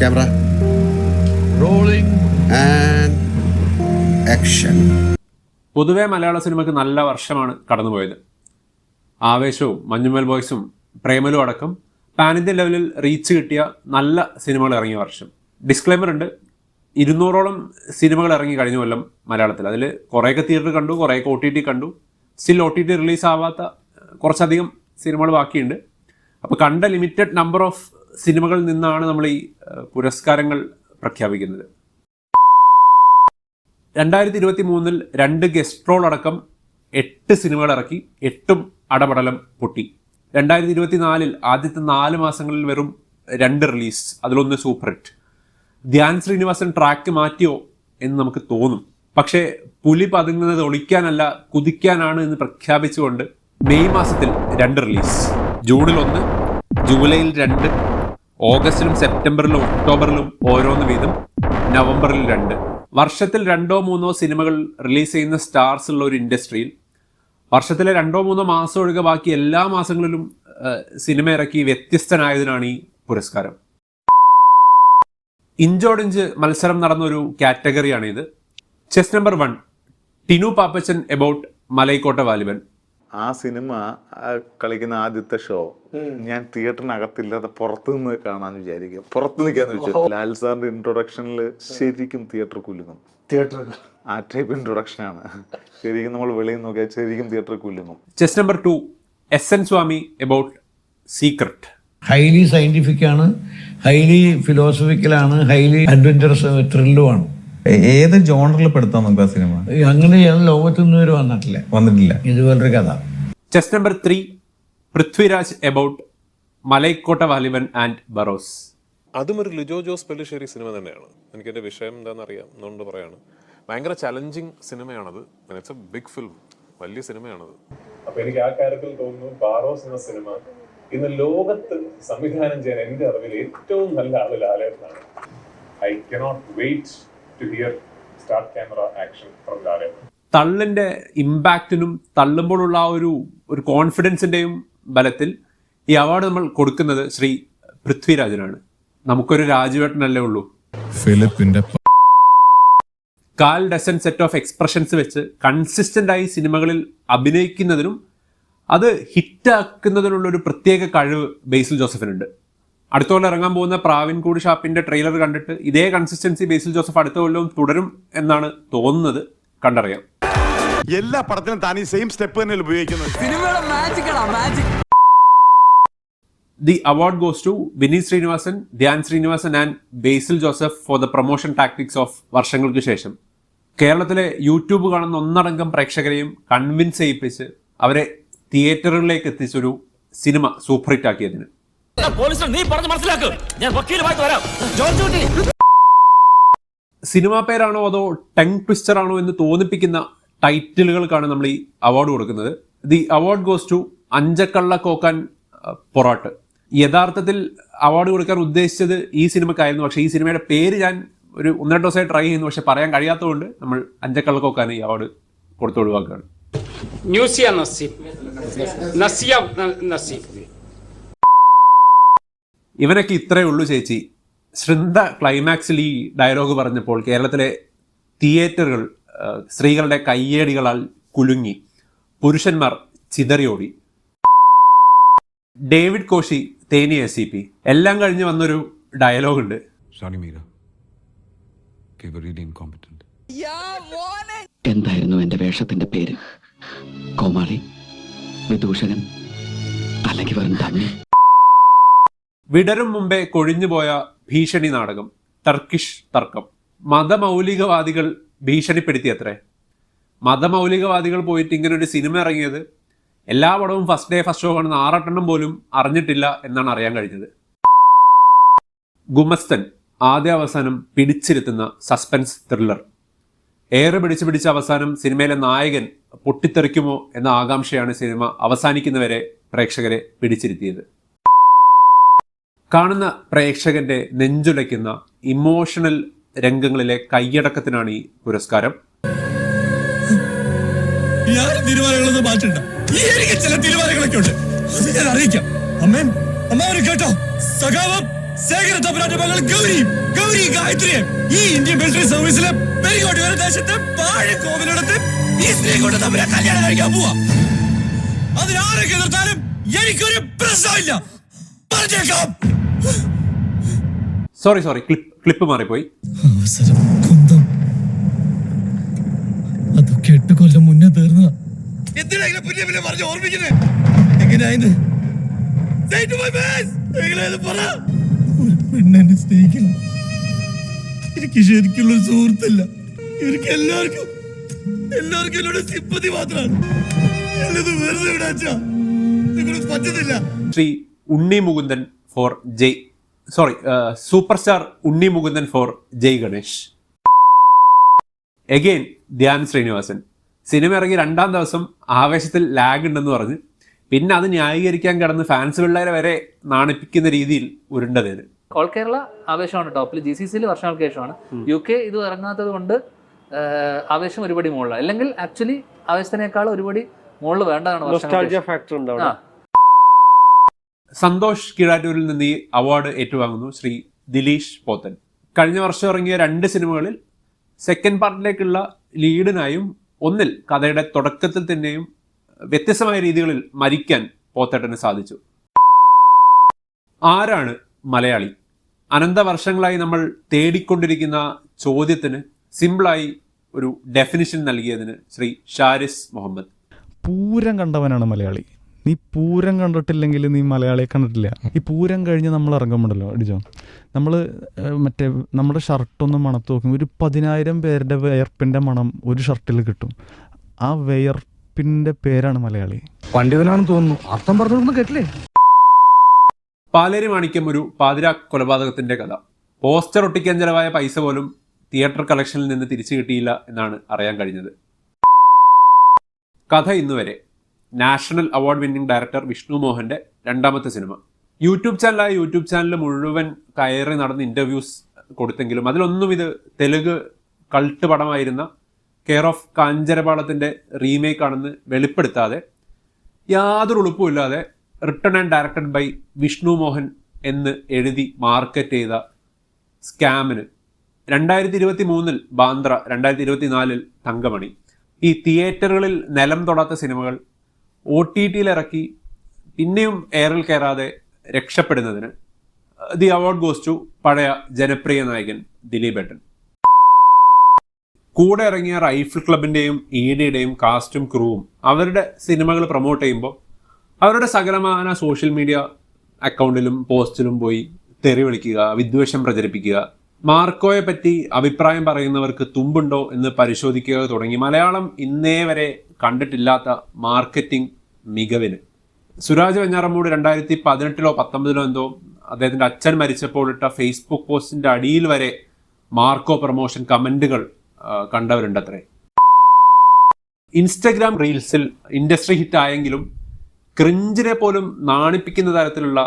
Camera. Rolling. And action. പൊതുവെ മലയാള സിനിമയ്ക്ക് നല്ല വർഷമാണ് കടന്നുപോയത്. ആവേശവും മഞ്ഞുമൽ ബോയ്സും പ്രേമലും അടക്കം പാൻ ഇന്ത്യൻ ലെവലിൽ റീച്ച് കിട്ടിയ നല്ല സിനിമകൾ ഇറങ്ങിയ വർഷം. ഡിസ്ക്ലൈമർ ഉണ്ട്. ഇരുന്നൂറോളം സിനിമകൾ ഇറങ്ങി കഴിഞ്ഞ കൊല്ലം മലയാളത്തിൽ. അതിൽ കുറേയൊക്കെ തിയേറ്റർ കണ്ടു കുറേയൊക്കെ ഒ ടി ടി കണ്ടു. Still O T T release ആവാത്ത കുറച്ചധികം സിനിമകൾ ബാക്കിയുണ്ട്. അപ്പോൾ കണ്ട ലിമിറ്റഡ് നമ്പർ ഓഫ് സിനിമകളിൽ നിന്നാണ് നമ്മൾ ഈ പുരസ്കാരങ്ങൾ പ്രഖ്യാപിക്കുന്നത്. രണ്ടായിരത്തി ഇരുപത്തി മൂന്നിൽ രണ്ട് ഗസ്റ്റ് റോൾ അടക്കം എട്ട് സിനിമകൾ ഇറക്കി എട്ടും അടപടലം പൊട്ടി. രണ്ടായിരത്തി ഇരുപത്തി നാലിൽ ആദ്യത്തെ നാല് മാസങ്ങളിൽ വെറും രണ്ട് റിലീസ് അതിലൊന്ന് super hit. Dhyan Sreenivasan track മാറ്റിയോ എന്ന് നമുക്ക് തോന്നും. പക്ഷേ പുലി പതുങ്ങുന്നത് ഒളിക്കാനല്ല കുതിക്കാനാണ് എന്ന് പ്രഖ്യാപിച്ചുകൊണ്ട് മെയ് മാസത്തിൽ രണ്ട് റിലീസ്. ജൂണിൽ ഒന്ന് ജൂലൈയിൽ രണ്ട് ഓഗസ്റ്റിലും സെപ്റ്റംബറിലും ഒക്ടോബറിലും ഓരോന്ന് വീതം നവംബറിൽ രണ്ട്. വർഷത്തിൽ രണ്ടോ മൂന്നോ സിനിമകൾ റിലീസ് ചെയ്യുന്ന സ്റ്റാർസ് ഉള്ള ഒരു ഇൻഡസ്ട്രിയിൽ വർഷത്തിലെ രണ്ടോ മൂന്നോ മാസം ഒഴികെ ബാക്കി എല്ലാ മാസങ്ങളിലും സിനിമ ഇറക്കി വ്യത്യസ്തനായതിനാണ് ഈ പുരസ്കാരം. ഇഞ്ചോടിഞ്ച് മത്സരം നടന്ന ഒരു കാറ്റഗറിയാണ് ഇത് chess number one Tinu Pappachan about Malaikottai Vaaliban. ആ സിനിമ കളിക്കുന്ന ആദ്യത്തെ ഷോ ഞാൻ തിയേറ്ററിനകത്തില്ലാതെ പുറത്തു നിന്ന് കാണാന്ന് വിചാരിക്കും. പുറത്ത് നിൽക്കാന്ന് വെച്ചു ലാൽ സാറിന്റെ ഇൻട്രൊഡക്ഷനിൽ ശരിക്കും തിയേറ്റർ കുലുങ്ങും. തിയേറ്റർ ആ ടൈപ്പ് ഇൻട്രൊഡക്ഷൻ ആണ്. ശരിക്കും നമ്മൾ വെളിയിൽ നോക്കിയാൽ ശരിക്കും theatre കുലുങ്ങും. Chess number two S N Swamy about secret highly scientific ആണ് ഹൈലി ഫിലോസഫിക്കലാണ് ഹൈലി അഡ്വഞ്ചറസ് ത്രില്ലുമാണ് ഏത് ജോണറിൽ പെടുത്താൻ നമുക്ക് ആ സിനിമ? അങ്ങനെ ഞാൻ ലോകത്തു നിന്ന് വരെ വന്നിട്ടില്ല. വന്നിട്ടില്ല ഇതുപോലൊരു കഥ. Chess number three Prithviraj about Malaikottai Vaaliban and Barroz അതും ഒരു ലിജോ ജോസ് പെല്ലിശ്ശേരി സിനിമ തന്നെയാണ്. എനിക്ക് എന്റെ വിഷയം എന്താണെന്ന് അറിയാം എന്നുകൊണ്ട് പറയാണ്. ഭയങ്കര ചലഞ്ചിങ് സിനിമയാണത്. ഇറ്റ്സ് എ ബിഗ് ഫിലിം വലിയ സിനിമയാണത്. അപ്പൊ എനിക്ക് ആ കാര്യത്തിൽ തോന്നുന്നു ബാറോസ് എന്ന സിനിമ ഇന്ന് ലോകത്ത് സംവിധാനം ചെയ്യാൻ എന്റെ അറിവിൽ ഏറ്റവും നല്ല ആൾ ലാലേട്ടനാണ്. I cannot wait to hear start camera action from Lalettan തള്ളിന്റെ ഇമ്പാക്റ്റിനും തള്ളുമ്പോഴുള്ള ആ ഒരു ഒരു കോൺഫിഡൻസിന്റെയും ബലത്തിൽ ഈ അവാർഡ് നമ്മൾ കൊടുക്കുന്നത് ശ്രീ പൃഥ്വിരാജനാണ്. നമുക്കൊരു രാജുവേട്ടനല്ലേ ഉള്ളൂ. ഫിലിപ്പിന്റെ കാൽ ഡസൻ സെറ്റ് ഓഫ് എക്സ്പ്രഷൻസ് വെച്ച് കൺസിസ്റ്റന്റ് ആയി സിനിമകളിൽ അഭിനയിക്കുന്നതിനും അത് ഹിറ്റാക്കുന്നതിനുള്ള ഒരു പ്രത്യേക കഴിവ് ബേസിൽ ജോസഫിനുണ്ട്. അടുത്ത കൊല്ലം ഇറങ്ങാൻ പോകുന്ന പ്രാവിൻകൂട് ഷാപ്പിന്റെ ട്രെയിലർ കണ്ടിട്ട് ഇതേ കൺസിസ്റ്റൻസി ബേസിൽ ജോസഫ് അടുത്ത കൊല്ലവും തുടരും എന്നാണ് തോന്നുന്നത്. കണ്ടറിയാം. എല്ലാ പടത്തിലും താൻ ഈ സെയിം സ്റ്റെപ്പ് തന്നെ ഉപയോഗിക്കുന്നത്? The award goes to Vineeth Sreenivasan Dhyan Sreenivasan and Basil Joseph for the promotion tactics of വർഷങ്ങൾക്ക് ശേഷം. കേരളത്തിലെ യൂട്യൂബ് കാണുന്ന ഒന്നടങ്കം പ്രേക്ഷകരെയും കൺവിൻസ് ചെയ്യിപ്പിച്ച് അവരെ തിയേറ്ററുകളിലേക്ക് എത്തിച്ചൊരു സിനിമ സൂപ്പർ ഹിറ്റ് ആക്കിയതിന്. നീ മനസ്സിലാക്ക്. ഞാൻ വരാം. സിനിമാ പേരാണോ അതോ ടങ് ട്വിസ്റ്റർ ആണോ എന്ന് തോന്നിപ്പിക്കുന്ന ടൈറ്റിലുകൾക്കാണ് നമ്മൾ ഈ അവാർഡ് കൊടുക്കുന്നത്. The award goes to Anchakkalla Kokkan Porattu. യഥാർത്ഥത്തിൽ അവാർഡ് കൊടുക്കാൻ ഉദ്ദേശിച്ചത് ഈ സിനിമക്കായിരുന്നു പക്ഷേ ഈ സിനിമയുടെ പേര് ഞാൻ ഒരു ഒന്നര ദിവസമായി ട്രൈ ചെയ്യുന്നു. പക്ഷെ പറയാൻ കഴിയാത്തതുകൊണ്ട് നമ്മൾ അഞ്ചക്കള്ള കോക്കാൻ ഈ അവാർഡ് കൊടുത്തൊഴിവാക്കുകയാണ് നസീം. നസീം നസീം. ഇവനൊക്കെ ഇത്രയേ ഉള്ളൂ ചേച്ചി. ശൃന്ദ ക്ലൈമാക്സിൽ ഈ ഡയലോഗ് പറഞ്ഞപ്പോൾ കേരളത്തിലെ തിയേറ്ററുകൾ സ്ത്രീകളുടെ കയ്യേടികളാൽ കുലുങ്ങി. പുരുഷന്മാർ ചിതറിയോടി. David Koshy Theni S C P. എല്ലാം കഴിഞ്ഞ് വന്നൊരു ഡയലോഗ് ഉണ്ട്. എന്തായിരുന്നു എന്റെ വേഷത്തിന്റെ പേര്? കോമാളി വിദൂഷകൻ അല്ലെങ്കിൽ വെറും തണ്ണി വിടരും മുമ്പേ കൊഴിഞ്ഞുപോയ ഭീഷണി നാടകം ടർക്കിഷ് തർക്കം. മതമൗലികവാദികൾ ഭീഷണിപ്പെടുത്തിയത്രേ? മതമൗലികവാദികൾ പോയിട്ട് ഇങ്ങനെ ഒരു സിനിമ ഇറങ്ങിയത് എല്ലാ പടവും ഫസ്റ്റ് ഡേ ഫസ്റ്റ് ഷോ കാണുന്ന ആറെട്ടെണ്ണം പോലും അറിഞ്ഞിട്ടില്ല എന്നാണ് അറിയാൻ കഴിഞ്ഞത്. ഗുമസ്തൻ ആദ്യ അവസാനം പിടിച്ചിരുത്തുന്ന സസ്പെൻസ് ത്രില്ലർ ഏറെ പിടിച്ച് പിടിച്ച അവസാനം സിനിമയിലെ നായകൻ പൊട്ടിത്തെറിക്കുമോ എന്ന ആകാംക്ഷയാണ് സിനിമ അവസാനിക്കുന്നവരെ പ്രേക്ഷകരെ പിടിച്ചിരുത്തിയത്. കാണുന്ന പ്രേക്ഷകന്റെ നെഞ്ചുലയ്ക്കുന്ന ഇമോഷണൽ രംഗങ്ങളിലെ കൈയടക്കത്തിനാണ് ഈ പുരസ്കാരം. ചില അറിയിക്കാം. അമ്മേ അമ്മാവനെ കേട്ടോ. ഗൗരി ഗൗരി ഈ ഇന്ത്യൻ ദേശത്തെ പാഴക്കോവിലടത്ത് ഈ അതിനാരൊക്കെ എതിർത്താലും എനിക്കൊരു പ്രശ്നമില്ല. പറഞ്ഞേക്കാം. സോറി സോറി ക്ലിപ്പ് ക്ലിപ്പ് മാറിപ്പോയി. അവസരം കുന്തം. അതൊക്കെ എട്ട് കൊല്ലം മുന്നേ തീർന്ന. എന്തിനാ ഇങ്ങനെ പറഞ്ഞ് ഓർമ്മിക്കുന്നത് എങ്ങനെയായത് പെണ്ണെന്നെ എനിക്ക് ശരിക്കുള്ള ഒരു സുഹൃത്തില്ല. എനിക്ക് എല്ലാവർക്കും എല്ലാവർക്കും എന്നോട് സിമ്പതി മാത്രമാണ്. വെറുതെ വിടാച്ചാ. നിങ്ങളെ പറ്റുന്നില്ല Sree Unni Mukundan for Jai sorry super star Unni Mukundan for Jai Ganesh. Again Dhyan Sreenivasan. Cinema ഇറങ്ങി രണ്ടാം ദിവസം ആവേശത്തിൽ ലാഗ് ഉണ്ടെന്ന് പറഞ്ഞ് പിന്നെ അത് ന്യായീകരിക്കാൻ കിടന്ന് ഫാൻസ് പിള്ളേരെ വരെ നാണിപ്പിക്കുന്ന രീതിയിൽ ഉരുണ്ടതേന് ഓൾ കേരള ആവേശമാണ് ടോപ്പിൽ ജി സി സിയിൽ വർഷങ്ങൾക്ക് ശേഷമാണ് യു കെ ഇത് ഇറങ്ങാത്തത് കൊണ്ട് ആഹ്, ആവേശം ഒരുപടി മുകളിലാണ് അല്ലെങ്കിൽ ആക്ച്വലി ആവേശത്തിനേക്കാൾ ഒരുപടി മുകളിൽ വേണ്ടതാണ്. ആ സന്തോഷ് കീഴാറ്റൂരിൽ നിന്ന് ഈ അവാർഡ് ഏറ്റുവാങ്ങുന്നു ശ്രീ ദിലീഷ് പോത്തൻ. കഴിഞ്ഞ വർഷം ഇറങ്ങിയ രണ്ട് സിനിമകളിൽ സെക്കൻഡ് പാർട്ടിലേക്കുള്ള ലീഡിനായും ഒന്നിൽ കഥയുടെ തുടക്കത്തിൽ തന്നെയും വ്യത്യസ്തമായ രീതികളിൽ മരിക്കാൻ പോത്തേട്ടന് സാധിച്ചു. ആരാണ് മലയാളി? അനന്ത വർഷങ്ങളായി നമ്മൾ തേടിക്കൊണ്ടിരിക്കുന്ന ചോദ്യത്തിന് സിമ്പിളായി ഒരു ഡെഫിനിഷൻ നൽകിയതിന് ശ്രീ ഷാരിസ് മുഹമ്മദ്. പൂരം കണ്ടവനാണ് മലയാളി. നീ പൂരം കണ്ടിട്ടില്ലെങ്കിൽ നീ മലയാളിയെ കണ്ടിട്ടില്ല. ഈ പൂരം കഴിഞ്ഞ് നമ്മൾ ഇറങ്ങുമ്പോണ്ടല്ലോ അടിച്ചോ? നമ്മൾ മറ്റേ നമ്മുടെ ഷർട്ടൊന്ന് മണത്ത് നോക്കുമ്പോൾ ഒരു പതിനായിരം പേരുടെ വിയർപ്പിന്റെ മണം ഒരു ഷർട്ടിൽ കിട്ടും. ആ വിയർപ്പിന്റെ പേരാണ് മലയാളി. പണ്ഡിതനാണെന്ന് തോന്നുന്നു. അർത്ഥം പറഞ്ഞൊന്നും കേട്ടില്ലേ? പാലേരി മാണിക്യം ഒരു പാതിരാ കൊലപാതകത്തിന്റെ കഥ. പോസ്റ്റർ ഒട്ടിക്കാൻ ചെലവായ പൈസ പോലും തിയേറ്റർ കളക്ഷനിൽ നിന്ന് തിരിച്ചു കിട്ടിയില്ല എന്നാണ് അറിയാൻ കഴിഞ്ഞത്. കഥ ഇന്നുവരെ. National award winning director Vishnu മോഹന്റെ രണ്ടാമത്തെ സിനിമ. യൂട്യൂബ് ചാനലായ യൂട്യൂബ് ചാനൽ മുഴുവൻ കയറി നടന്ന് ഇന്റർവ്യൂസ് കൊടുത്തെങ്കിലും അതിലൊന്നും ഇത് തെലുങ്ക് കൾട്ട് പടമായിരുന്ന കെയർ ഓഫ് കാഞ്ചരപാളത്തിന്റെ റീമേക്ക് ആണെന്ന് വെളിപ്പെടുത്താതെ യാതൊരു ഉളുപ്പുമില്ലാതെ return and directed by Vishnu Mohan എന്ന് എഴുതി മാർക്കറ്റ് ചെയ്ത സ്കാമിന് രണ്ടായിരത്തി ഇരുപത്തി മൂന്നിൽ ബാന്ദ്ര രണ്ടായിരത്തി ഇരുപത്തി നാലിൽ തങ്കമണി. ഈ തിയേറ്ററുകളിൽ നിലം തൊടാത്ത സിനിമകൾ ഒ ടി ടിയിൽ ഇറക്കി പിന്നെയും എയറിൽ കയറാതെ രക്ഷപ്പെടുന്നതിന് ദി അവാർഡ് ഗോസ് ടു പഴയ ജനപ്രിയ നായകൻ ദിലീപ് ഏട്ടൻ. കൂടെ ഇറങ്ങിയ റൈഫിൾ ക്ലബിന്റെയും ഇ ഡിയുടെയും കാസ്റ്റും ക്രൂവും അവരുടെ സിനിമകൾ പ്രൊമോട്ട് ചെയ്യുമ്പോൾ അവരുടെ സകലമാന സോഷ്യൽ മീഡിയ അക്കൗണ്ടിലും പോസ്റ്റിലും പോയി തെറി വിളിക്കുക വിദ്വേഷം പ്രചരിപ്പിക്കുക മാർക്കോയെ പറ്റി അഭിപ്രായം പറയുന്നവർക്ക് തുമ്പുണ്ടോ എന്ന് പരിശോധിക്കുക തുടങ്ങി. മലയാളം ഇന്നേ വരെ കണ്ടിട്ടില്ലാത്ത മാർക്കറ്റിംഗ് മികവിന്. സുരാജ് വെഞ്ഞാറമ്മൂട് രണ്ടായിരത്തി പതിനെട്ടിലോ പത്തൊമ്പതിലോ എന്തോ അദ്ദേഹത്തിന്റെ അച്ഛൻ മരിച്ചപ്പോൾ ഇട്ട ഫേസ്ബുക്ക് പോസ്റ്റിന്റെ അടിയിൽ വരെ മാർക്കോ പ്രൊമോഷൻ കമന്റുകൾ കണ്ടവരുണ്ട് അത്രേ ഇൻസ്റ്റഗ്രാം റീൽസിൽ ഇൻഡസ്ട്രി ഹിറ്റ് ആയെങ്കിലും ക്രിഞ്ചിനെ പോലും നാണിപ്പിക്കുന്ന തരത്തിലുള്ള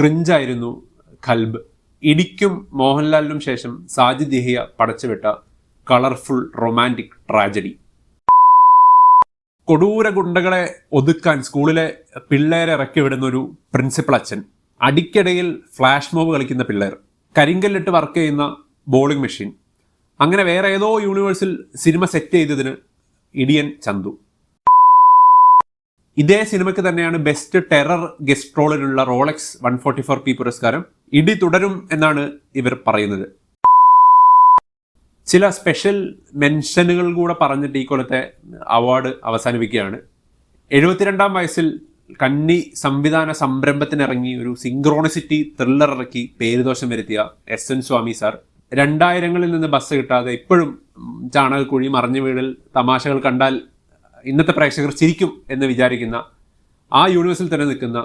ക്രിഞ്ചായിരുന്നു ഖൽബ് ഇടിക്കും മോഹൻലാലിനും ശേഷം സാജിദ് ദേഹിയ പടച്ചുവിട്ട കളർഫുൾ റൊമാന്റിക് ട്രാജഡി കൊടൂര ഗുണ്ടകളെ ഒതുക്കാൻ സ്കൂളിലെ പിള്ളേരെ ഇറക്കി വിടുന്ന ഒരു പ്രിൻസിപ്പൽ അച്ഛൻ. അടിക്കടയിൽ ഫ്ലാഷ് മോബ് കളിക്കുന്ന പിള്ളേർ. കരിങ്കല്ലിട്ട് വർക്ക് ചെയ്യുന്ന ബോളിംഗ് മെഷീൻ അങ്ങനെ വേറെ ഏതോ യൂണിവേഴ്സിൽ സിനിമ സെറ്റ് ചെയ്തതിന് ഇടിയൻ ചന്തു. ഇതേ സിനിമയ്ക്ക് തന്നെയാണ് best terror guest റോളിനുള്ള Rolex one forty four P പുരസ്കാരം. ഇടി തുടരും എന്നാണ് ഇവർ പറയുന്നത്. ചില സ്പെഷ്യൽ മെൻഷനുകൾ കൂടെ പറഞ്ഞിട്ട് ഈ കൊല്ലത്തെ അവാർഡ് അവസാനിപ്പിക്കുകയാണ്. എഴുപത്തിരണ്ടാം വയസ്സിൽ കന്നി സംവിധാന സംരംഭത്തിനിറങ്ങി ഒരു സിങ്ക്രോണിസിറ്റി ത്രില്ലർ ഇറക്കി പേരുദോഷം വരുത്തിയ എസ് എൻ സ്വാമി സാർ രണ്ടായിരങ്ങളിൽ നിന്ന് ബസ് കിട്ടാതെ ഇപ്പോഴും ചാണകക്കുഴി മറിഞ്ഞ വീടിൽ തമാശകൾ കണ്ടാൽ ഇന്നത്തെ പ്രേക്ഷകർ ചിരിക്കും എന്ന് വിചാരിക്കുന്ന ആ യൂണിവേഴ്സിൽ തന്നെ നിൽക്കുന്ന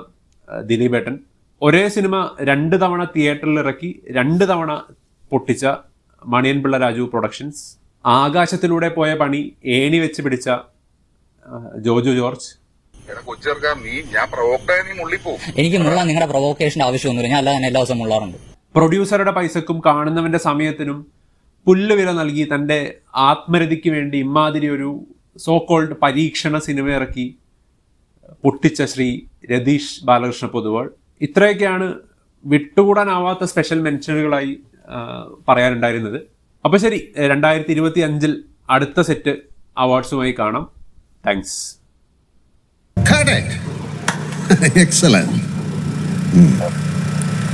ദിലീപേട്ടൻ. ഒരേ സിനിമ രണ്ട് തവണ തിയേറ്ററിൽ ഇറക്കി രണ്ട് തവണ പൊട്ടിച്ച മണിയൻപിള്ള രാജു പ്രൊഡക്ഷൻസ്. ആകാശത്തിലൂടെ പോയ പണി ഏണി വെച്ച് പിടിച്ച ജോജു ജോർജ്. എനിക്ക് മുള്ള നിങ്ങളുടെ പ്രൊവോക്കേഷന്റെ ആവശ്യമൊന്നുമില്ല. ഞാൻ അല്ലാതെ എല്ലാ ദിവസവും മുള്ളാറുണ്ട്. പ്രൊഡ്യൂസറുടെ പൈസക്കും കാണുന്നവന്റെ സമയത്തിനും പുല്ലുവില നൽകി തന്റെ ആത്മരതിക്ക് വേണ്ടി ഇമാതിരി ഒരു സോ കോൾഡ് പരീക്ഷണ സിനിമ ഇറക്കി പൊട്ടിച്ച ശ്രീ രതീഷ് ബാലകൃഷ്ണ പൊതുവാൾ. ഇത്രയൊക്കെയാണ് വിട്ടുകൂടാനാവാത്ത സ്പെഷ്യൽ മെൻഷനുകളായി പറയാനുണ്ടായിരുന്നത് അപ്പോൾ ശരി രണ്ടായിരത്തി ഇരുപത്തി അഞ്ചിൽ അടുത്ത സെറ്റ് അവാർഡ്സുമായി കാണാം താങ്ക്സ് Correct. Excellent.